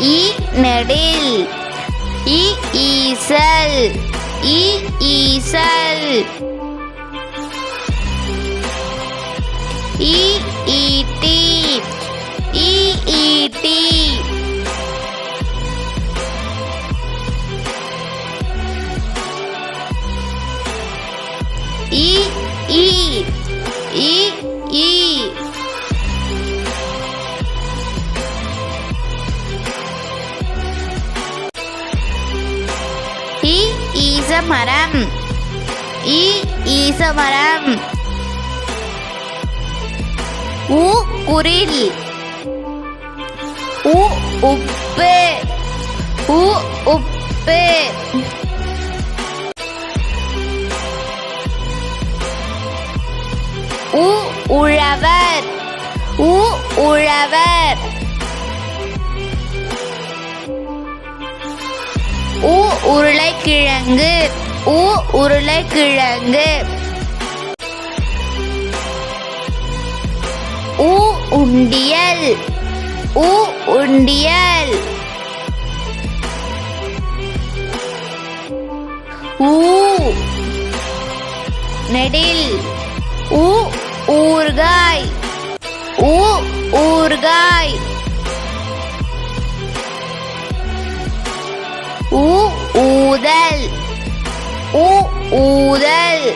இ நெடில். இ ஈசல். இ ஈசல். இ ஈட்டி. இ ஈட்டி. இ ஈ இ ஈ. இ ஈச மரம் இ ஈச மரம் உ குரில். உ உப்பு. உ உப்பு. உ உழவர். உ உழவர். உருளைக்கிழங்கு. உ உருளைக்கிழங்கு. உ உண்டியல். உ உண்டியல். ஊ நெடில். ஊ ஊர்காய் ஊ ஊர்காய் ஊ ஊ ஊதல்.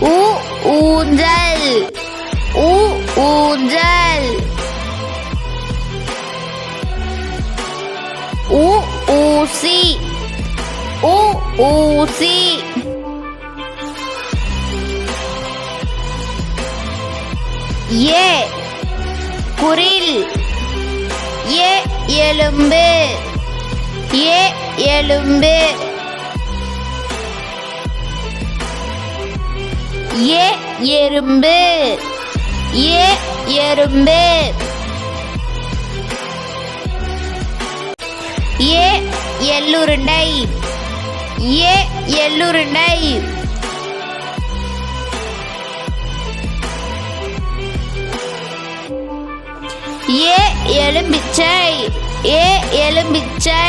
ஊ ஊஞ்சல். ஊ ஊஞ்சல். ஊ ஊசி. ஊ ஊசி. ஏ. குரில். ஏ. எலும்பு. ஏ எலும்பு. ஏ எறும்பு. ஏ எறும்பு. ஏ எள்ளுருண்டை. ஏ எள்ளுருண்டை. ஏ எலும்பிச்சை. ஏ எலும்பிச்சை.